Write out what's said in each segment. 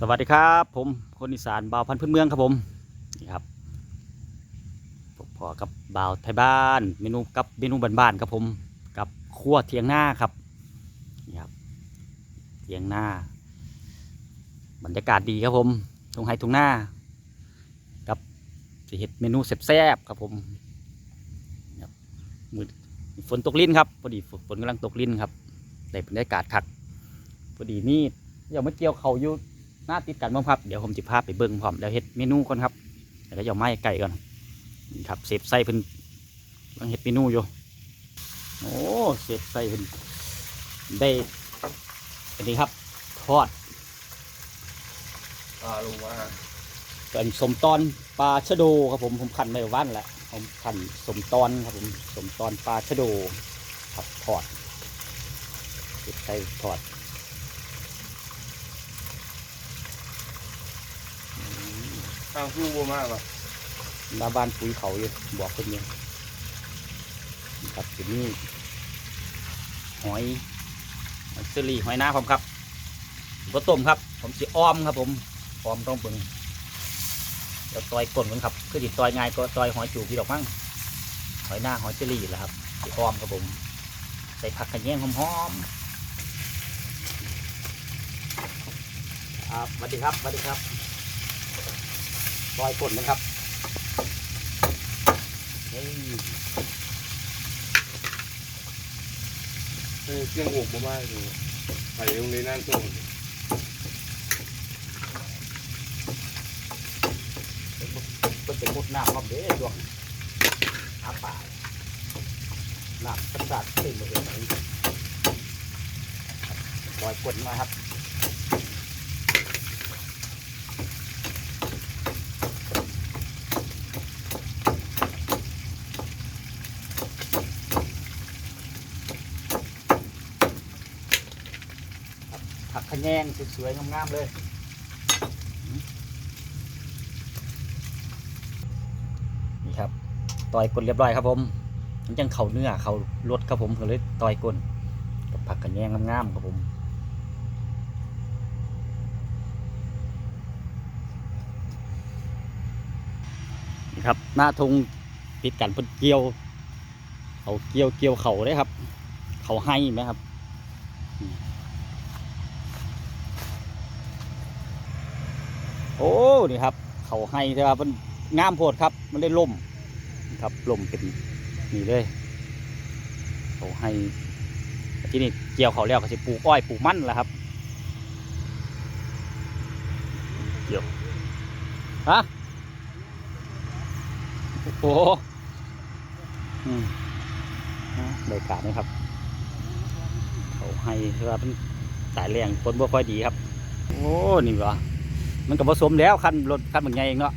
สวัสดีครับ ผมคนอีสานบ่าวพันธุ์พื้นเมืองครับผมนี่ครับพบพอกับบ่าวไทยบ้าน เมนูกับเมนูบ้านๆครับผม กับครัวเทียงหน้าครับนี่ครับเทียงหน้า บรรยากาศดีครับผมตรงไฮตรงหน้ากับสิเห็ดเมนูแซ่บๆครับผมครับมือฝนตกลิ้นครับพอดีฝนกำลังตกลิ้นครับได้บรรยากาศคักพอดีนี่เดี๋ยวมาเกี่ยวเขาอยู่ หน้าติดกันบ้างครับ เดี๋ยวผมจะพาไปเบิ้งพร้อมแล้วเฮ็ดเมนูก่อนครับแล้วก็จะเอาไม้ไก่ก่อนนี่ครับเสพไส้เพิ่นกำลังเฮ็ดเมนูอยู่โอ้เสพไส้เพิ่นได้อันนี้ครับทอดอ่าลุงว่าเป็นสมตอนปลาชะโดครับผมผมขันไม่ว่านแหละผมขันสมตอนครับผมสมตอนปลาชะโดครับทอดเสพไส้ทอด ทางคู่บ่มากอะหน้าบ้านปุ๋ยเขาอยู่บอกคนยังนี่ครับทีนี้หอยหอยซอรี่หอยหน้าผมครับก็ต้มครับ ผมจะอ้อมครับ ผมอ้อมต้องเบิ่งเดี๋ยวตอยก้นกันครับ คือติดตอยง่ายก็ต่อยหอยจูบพี่ดอกมั้งหอยหน้าหอยเซอรี่แหละครับจะอ้อมครับผม ใส่ผักกระเทียมหอมๆครับสวัสดีครับสวัสดีครับ ตอยก้นนะครับเฮ้ยเออเสียงอกบ่มากอยู่ไปตรงนี้นั่นตรงเพิ่นเป็นมุดน้ำครับเด้ดวงหาป่าน้ำสันดาดเต็มเลยไหนลอยกดมาครับครับ แยงสวยๆงามๆเลยนี่ครับต่อยกลเรียบร้อยครับผมมันจังเข่าเนื้อเข่ารสครับผมก็เลยต่อยกลกับผักกระแยงงามๆครับผมนี่ครับหน้าทงติดกันเพิ่นเกี่ยวเขาเกี่ยวเกี่ยวเข่าได้ครับ เข่าให้ไหมครับนี่โอ้ นี่ครับ เขาให้ใช่ครับมันงามโพดครับ มันได้ล่มครับล่มเป็นนี่เลยเขาให้ที่นี่เกี่ยวเขาแล้วก็จะปลูกอ้อยปลูกมันแหละครับ เกี่ยวฮะโอ้โหบรรยากาศนี่ครับ เขาให้คือว่าเป็นสายแรงคนบ่ค่อยดีครับ โอ้ นี่วะ มันก็ผสมแล้วคันรถคันบางไงเองเนาะ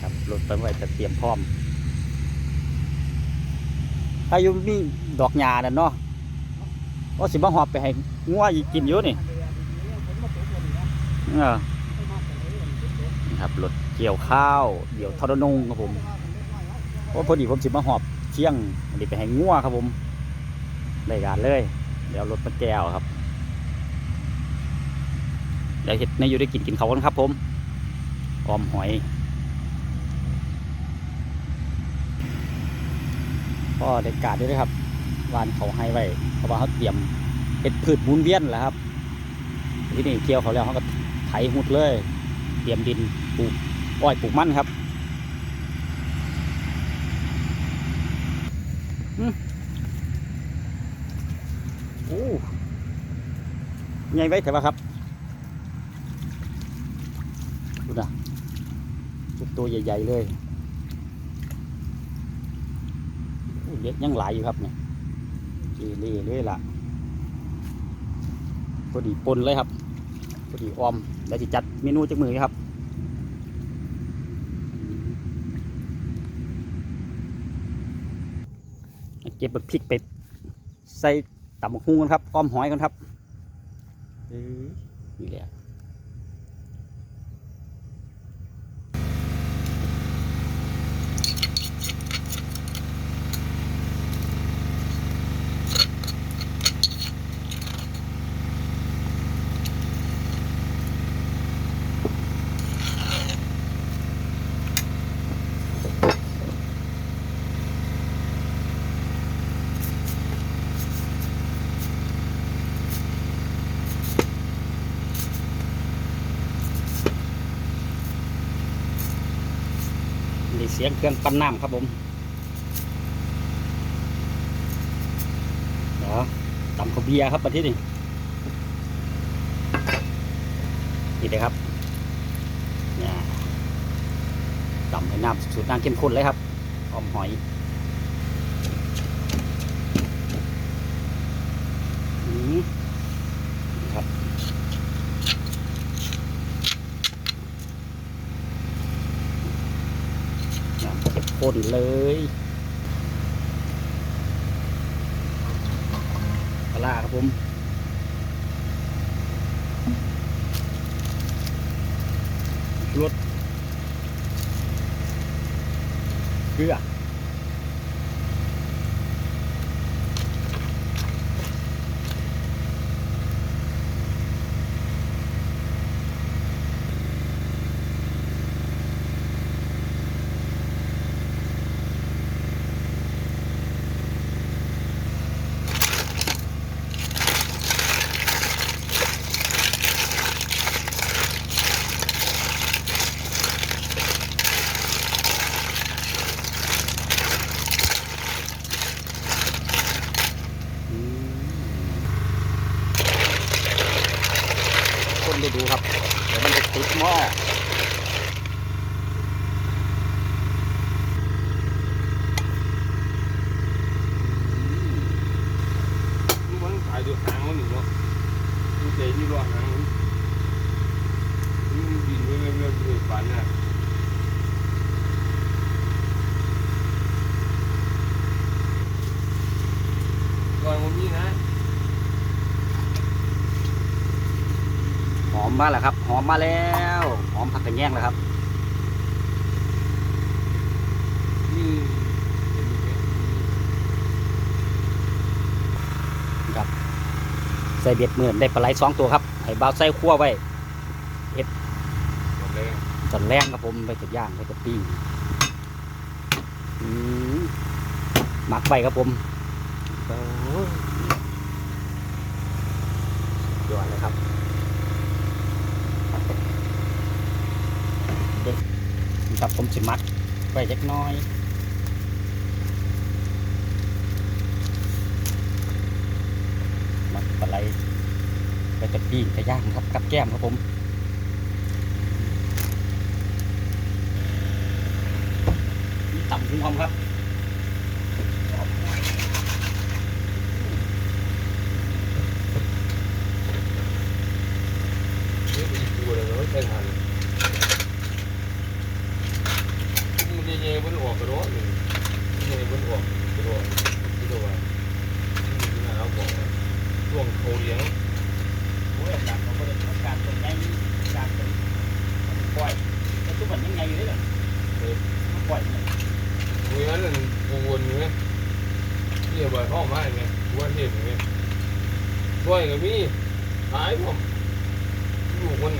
ครับรถไปไว้จะเตรียมพร้อม ถ้าอยู่มีดอกหญ้านั่นเนาะว่าสิบ่หอบไปให้งัวกินอยู่นี่เออนี่ครับรถเกี่ยวข้าว เดี๋ยวทอดนงครับผมโอ้พอดีผมสิมาหอบเที่ยงอันนี้ไปให้งัวครับผมได้การเลย เดี๋ยวรถมาแก้วครับ ดี๋ยวเห็ดในอยู่ได้กินกินเขากันครับผมออมหอยก็เด็ดกาดด้วยนะครับวานเขาให้ไว้เพราะว่าเขาเตรียมเห็ดพืชหมุนเวียนแหละครับ ที่นี่เกี่ยวเขาแล้วเขาก็ไถหุดเลย เตรียมดินปลูกอ้อยปลูกมันครับอืมโอ้ใหญ่ไว้แต่ว่าครับ ดู นะชุดตัวใหญ่ ๆ เลยโอ้ยเล็กยังหลายอยู่ครับเนี่ยเล่ๆเลยล่ะพอดีปนเลยครับพอดีออมแล้วจะจัดเมนูจากมือครับเก็บพริกไปใส่ตำบักหุ่งกันครับอ้อมหอยกันครับเอ้ยนี่แหละ เสียงเครื่องปั้นน้ำครับผมเดี๋ยวตำข้าวเบียร์ครับประเทศนี้นี่เลยครับเนี่ยตำให้น้ำสูตรน้ำเข้มข้นเลยครับออมหอยอืมนี่ครับ น้ำเข้มข้ นเลยปลาร้าครับผมรสเกลืออืมคนได้ดูครับ เดี๋ยวมันจะติดหม้อ มันขายตัวหางมันหนึ่งเนาะมันเจ๊ที่รอหางมันมันบินไปเรื่อยๆเลยฝันน่ะก่อนผมนี่นะ หอ มมาแล้วครับ หอมมาแล้ว หอมผักกระแยงแล้วครับนี่เป็นยังไงครับใส่เบ็ดเหมือนได้ปลาไหลสองตัวครับให้เบาวใส่คั่วไว้หมดเลยจนแรงครับผมไปจะย่างไปจะปิ้งอืมหมักไว้ครับผมโอ้ยยอดเลยครับเด็ด ครับผมสิมัดไว้เล็กน้อยมัดปลาไหลไปจะปิ้งจะย่างครับกับแก้มครับผมต่ำคุณความครับ นี่เป็นกูเลยเนาะใช่ทันมันเย่ๆมันออกกระโดดเลยเย่ๆมันออกกระโดดที่ตัวว่าที่น่าเราบอกว่าช่วงเขาเลี้ยง โอ้ยอาจารย์เขาก็ได้ทำการตรงนี้การตรงปล่อยแล้วทุกวันยังไงอยู่เลยเหรอเออมันปล่อยเลย มีนั้นนั่นวนๆอยู่ไหมนี่บ่อยพ่อมาไงว่าเห็นไงช่วยกับมีหายผมอยู่คน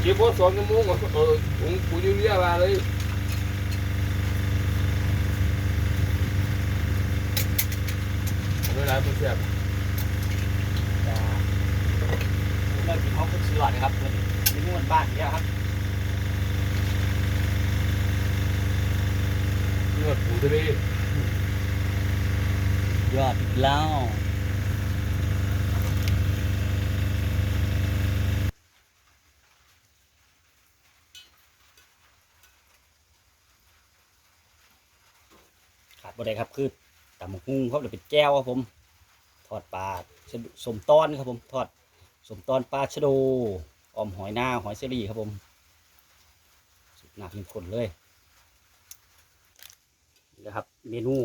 เก็บพอ สองชั่วโมงก็เออผมกูอยู่เรียมาเลยเวลาเป็นเสียบจะเลิกกินเขาก็ซื้อหลอดนะครับเป็นเมนูบ้านๆเนี่ยครับเลือดปูทะเลยอดอีกแล้ว ขาดบ่ได้ครับ คือตำบักหุ่งครับหรือเป็นแก้วครับผม ทอดปลาชะโดสมตอนครับผม ทอดสมตอนปลาชะโดออมหอยหน้าหอยเซรี่ครับผมสุดหนักยิ่งคนเลยนี่นะครับ เมนู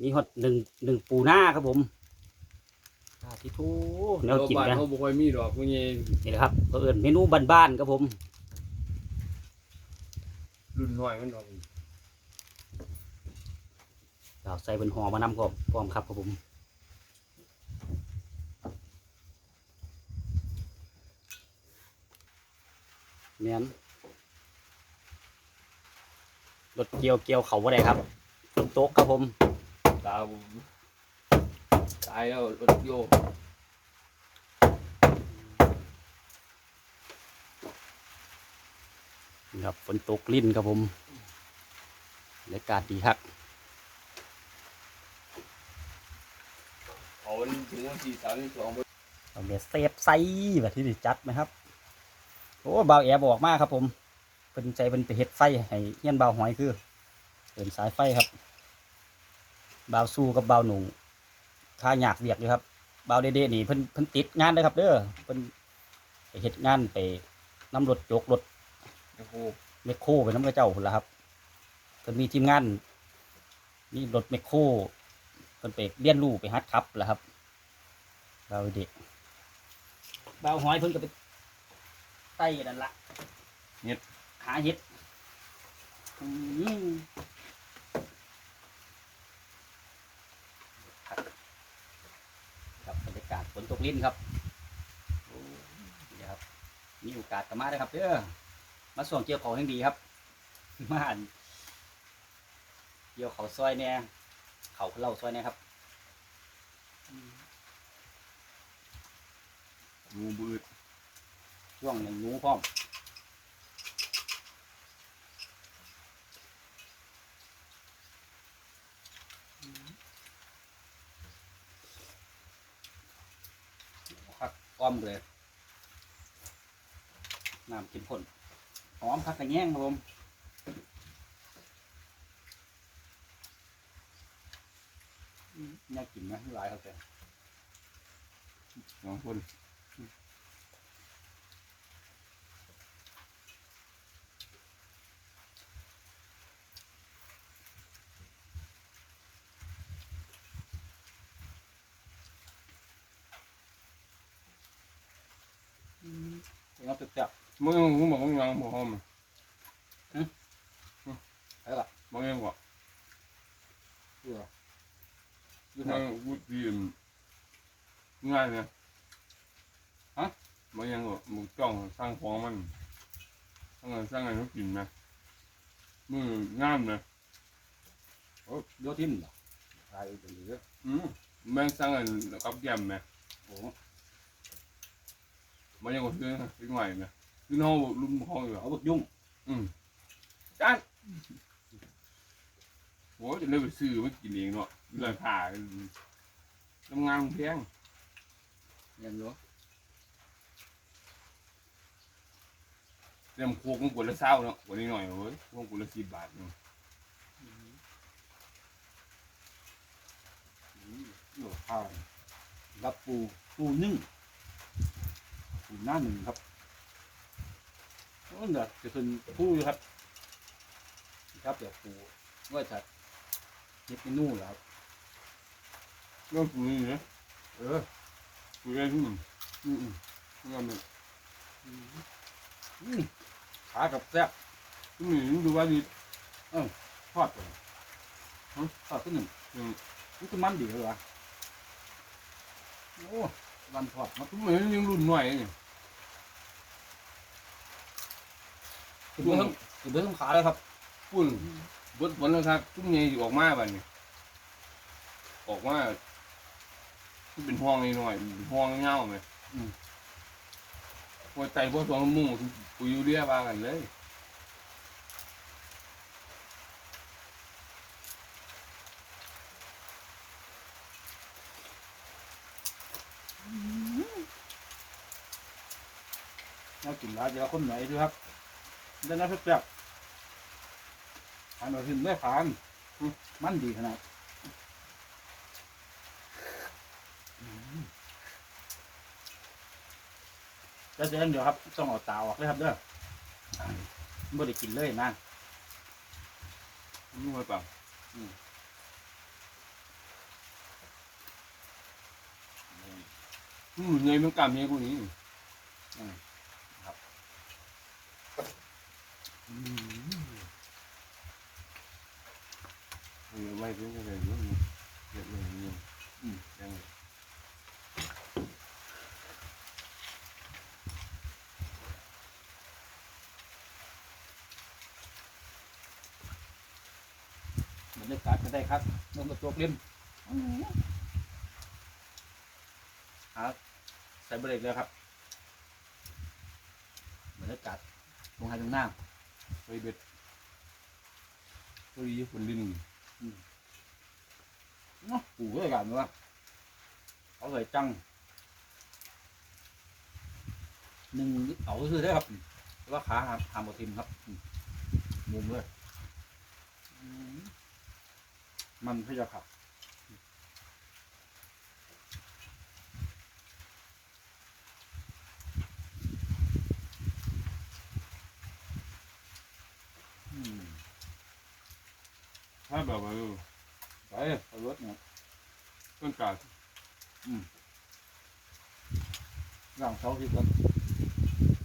มีฮอตหนึ่งหนึ่งปูหน้าครับผมอ่าที่ทูแนวกินบ้านกันเขาบ่ค่อยมีดอกพวกนี้นี่นะครับเพื่อนเมนูบ้านๆครับผม รุ่นน้อยมันดอก เราใส่บนห่อมานำพร้อมพร้อมครับครับผมเนียนรถเกี่ยวเกี่ยวเขาว่าไดครับฝนตกครับผมตาผมตายแล้วรถโยกครับฝนตกลิ้นครับผมบรรยากาศดีครับ เอาวันถึงวันที่สามที่สองเอาเดี๋ยเซฟไซแบบที่ได้จัดไหมครับ โอ้เบาแอบบอกมากครับ ผมเป็นใจเป็นไปเฮ็ดไฟให้เฮียนเบาหอยคือเดินสายไฟครับเบาสู้กับเบาหนุ่งค่าหยากเวียกเลยครับเบาเด็ดๆนี่เพิ่นเพิ่นติดงานเลยครับ เด้อเพิ่นไปเฮ็ดงานไปน้ำรถยกรถเมคโคไปน้ำกระเจ้าพุ่นละครับเพิ่นมีทีมงานมีรถเมคโคเพิ่นไปเรียนรู้ไปฮัดขับละครับ เบาเด็กเบาหอยเพิ่นก็ไปไต่กันนั่นละเฮ็ดหาเห็ดอืมครับครับบรรยากาศฝนตกลิ้นครับโอ้เดี๋ยวครับ มีโอกาสก็มาได้อครับเด้อมาส่วงเกี่ยวเขาแห่งดีครับ มาอ่านเกี่ยวเขาซอยเนี่ยเขาเล่าซอยเนี่ยครับ งูบืดช่วงหนึ่งหนูพร้อมคักอ้อมเลยน้ำกินพ่นหอมคักกระแยงครับผมอืมน่ากินนะหลายครับแกสองคน เป็นน้ำเปรี้ยวมึงมึงบอกมึงยังบ่หอมๆอะไรล่ะมึงยังบ่เปรี้ยวคือทางวุฒิง่ายเนี่ยฮะมึงยังบ่มึงจ้องสร้างของมันสร้างสร้างอะไรเขากินนะมืองามนะโอ้โยทิมเหรออะไรเป็นเยอะอืมแม่งสร้างอะไรกับแก้มนะโอ้ มันยังบ่ซื้อซื้อใหม่นะซื้อห้องลุ่มห้องอยู่เอาบึกยุ่งอืมจ้านโหจะเลยไปซื้อมากินเองเนาะราคาทำงานแพงยังอยู่เต็มโคกมันกวดละเศร้าเนาะกว่านี้หน่อยเว้ยพวกกวดละสิบบาทเนาะโอ้ข้าวรับปูปูนึ่ง ปูหน้าหนึ่งครับโอ้เดี๋ยวจะเป็นปูอยู่ครับ ครับเดี๋ยวปูว่าจะเฮ็ดเมนูเหรอครับเรื่องปุ๋ยเนี่ยเออปุ๋ยอะไรที่มันอืมอืมงานมันอืมขากับแซ่บที่มันดูว่าดีทอดเลยฮะทอดขึ้นหนึ่งอืมมันคือมันดีเลยวะโอ้วันทอดมาทุกมันยังรุ่นหน่อยนี่คื เบื้องคือเบื้องขาเลยครับปุ่นบดผลแล้วครับทุกเนี่ยออกมาบัดนี้ออกมาที่เป็นห้องนิดหน่อยเป็นห้องเงาไหมหัวใจพวกสองมุ่งปุ๋ยยูเรียบ้ากันเลยน่ากินร้านเดียวคนไหนดูครับ เดินน้ำแซ่บๆทานหน่อยถึงไม่ผ่านอืมมันดีขนาดอืมแล้วเดี๋ยวเดี๋ยวครับ ต้องเอาตาออกเลยครับเด้อไม่ได้กินเลยนะรู้ไหมเปล่าอืมอืมเงยมันกล้ามเงยกูนี้อืม เออไม่เป็นอะไรเยอะนี่เยอะเลยนี่อืมยังไงบรรยากาศก็ได้ครับลงกระจกเล่นครับใส่เบรกเลยครับบรรยากาศตรงไฮตรงหน้า เบ็ดพอดีคนลิ้นเนาะปูเลยกันวะเอาเลยจังหนึ่งเอาคือได้ครับแต่ว่าขาหามหามบทิมครับอืมมุมเลยอืมมันพี่จะขับ ถ้าแบบว่าไปเอารถเนี่ยต้นกาดร่างเสาที่กัน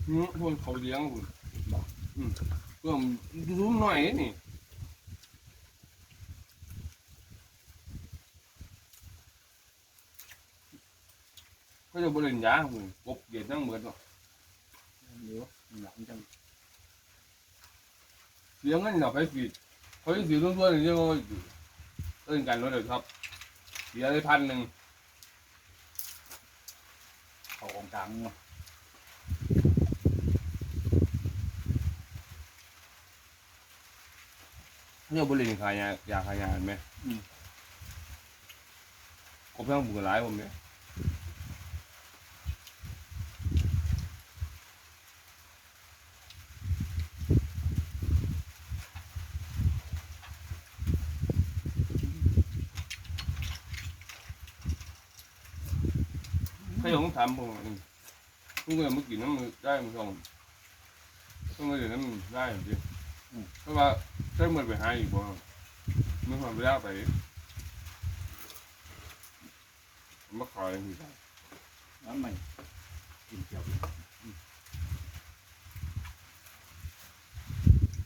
นี่พวกเขาเลี้ยงคุณอืมเพื่อมรู้หน่อยนี่เขาจะบริเวณยาคุณกบเย็นนั่งเหมือนเนาะเดี๋ยวหลังจังเลี้ยงกันเราไปสี เขาจะสีตัวตัวนี่เรียกว่าเอิ้นกันรถเลยครับเสียได้พันหนึ่งเขาของกลางเนาะเนี่ยบริเวณขายยา ยาขายยาเห็นไหมกบเพิ่งบุกหลายผมเนี่ย เขายังต้องถามผมว่าทุกคนเมื่อกี้น้ำมือได้มือสองต้องมาเดี๋ยวน้ำได้จริงเพราะว่าใช้มือไปหาอีกบ่ไม่ความเวลาไปมาขายคือกันนั่นมันกินเจียว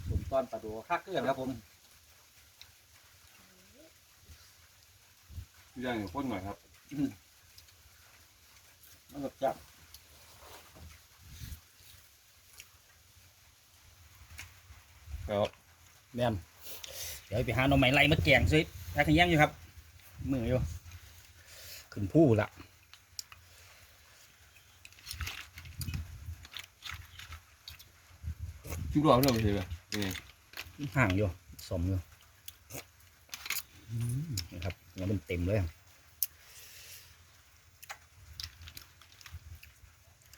ผมตอนปลาโดคักเกลือนครับผมที่ย่างอย่างข้นหน่อยครับ มันก็จับครับแม่นเดี๋ยวไปหาหน่อไม้ไล่มาแกงซิถ้าขยันอยู่ครับ มืออยู่ขึ้นผู้ละชุดรอบเราไปเลยป่ะนี่ห่างอยู่สมอยู่อืมนะครับเนื้อมันเต็มเลย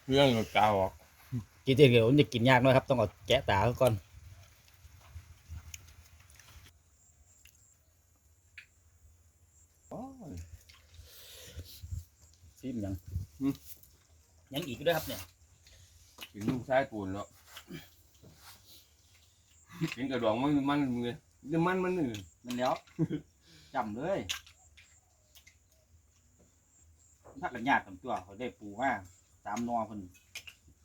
เรื่องกับกาวออกกินเดี๋ยวมันจะกินยากหน่อยครับ ต้องเอาแกะตาเขาก่อน ซิมยังยังอีกด้วยครับเนี่ย ถึงลูกชายปูนแล้วกินกระดองมันมันเลยจะมันมันนี่มันแล้ว จำเลยถ้ากันยากกันตัวเขาได้ปูมา ตามนอคน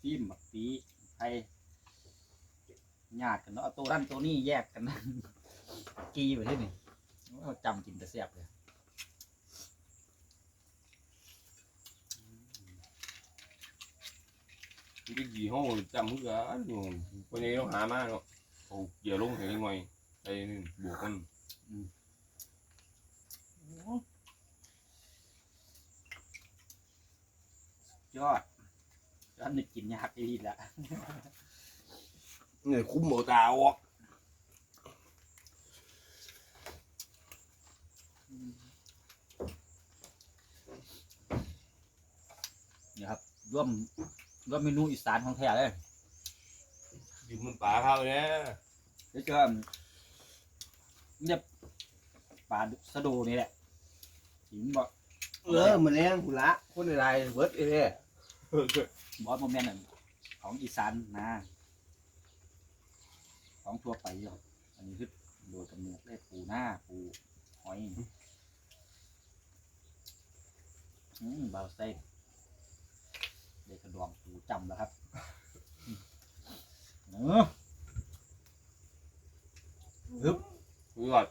ซิมแบบปีไทยญาติกันเนาะเอาตัวนั่นตัวนี้แยกกันนะกีไปที่นี่เขาจำกินแต่เสียบเลยมันจะกี่ห้องจำเพื่ออยู่คนนี้ต้องหามากเนาะเอาเกี่ ยวลงเห็นหน่อยไอ้นี่บวกมันยอดยอดนึกกินยากอีกแล้วเนี่ยคุ้มหมดตาออกนี่ครับร่วมร่วมเมนูอีสานของแท้เลยอยู่มันป่าเขาเนี่ยเดี๋ยวเจอเนี่ยปลาสะโดูนี่แหละหินบอก เออมันแรงคุณละคนอะไรเวิร์ดเอ้ยบอสโมเมนต์ของอีสานนะ ของทั่วไปอยู่อันนี้คือโดยกำเนิดเลยปูหน้าปูหอยอืมเบาเส้นเด็กกระดองปูจำแล้วครับเนอะยอด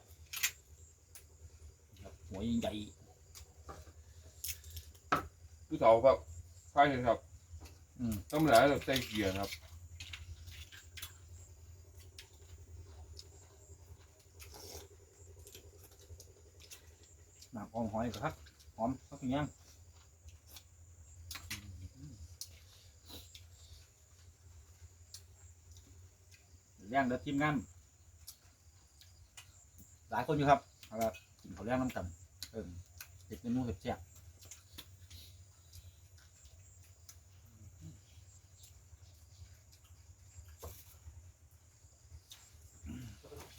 ครับหัวใหญ่ ผู้เฒ่าครับใช่ครับอืม ต้องหลายเราใส่เกียร์ครับหนังออมหอยก็ครับหอมก็เป็นยังเลี้ยงเดี๋ยวทีมงานหลายคนอยู่ครับเอาละกินข้าวเลี้ยงน้ำกันเออเด็กเมนูเสียบ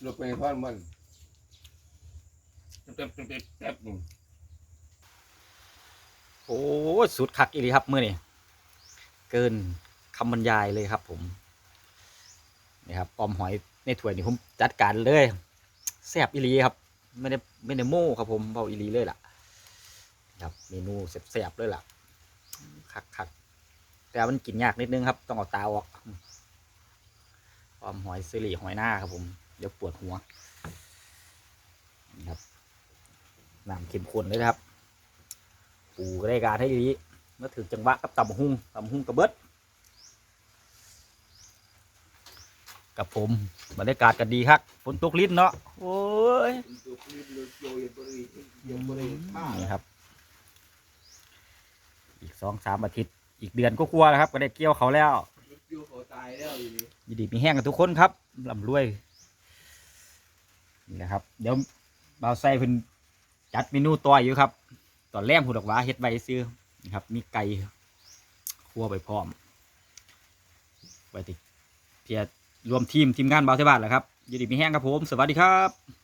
รถไปท่อนมันเต็มเต็มเต็มเต็มหนึ่งๆโอ้ยสุดคักอีหลีครับมื้อนี้เกินคำบรรยายเลยครับ ผมนี่ครับออมหอยในถ้วยนี่ผมจัดการเลยแซ่บอีหลีครับไม่ได้ไม่ได้โม้ครับผมเบาอีหลีเลยล่ะ ครับเมนูแซ่บๆเลยล่ะคักคักๆแต่มันกินยากนิดนึงครับ ต้องเอาตาออกออมหอยซิริหอยหน้าครับผม เดี๋ยวปวดหัวนี่ครับน้ำเข้มข้นเลยนะครับ ปูก็ได้การให้ดีเมื่อถึงจังหวะกับตำบักหุ่งตำบักหุ่งกระเบิด กับผมบรรยากาศก็ดีครับฝนตกลิ้นเนาะโอ้ยตัวคลิปรถโยยบริยังบริฆ่านี่ครับ อีกสองสามอาทิตย์ อีกเดือนก็กลัวแล้วครับ ก็ได้เกี่ยวเขาแล้วรถโยเขาตายแล้วอยู่นี่ยินดีมีแห้งกันทุกคนครับลำรวย นี่นะครับ เดี๋ยวบ่าวไส้เพิ่นจัดเมนูต่อยอยู่ครับ ตอนแรกผูดอกว่าเฮ็ดใบซื้อนะครับ มีไก่คั่วไปพร้อมไปติเพียรวมทีมทีมงานบ่าวไทบ้านแหละครับยินดีมีแห้งครับผม สวัสดีครับ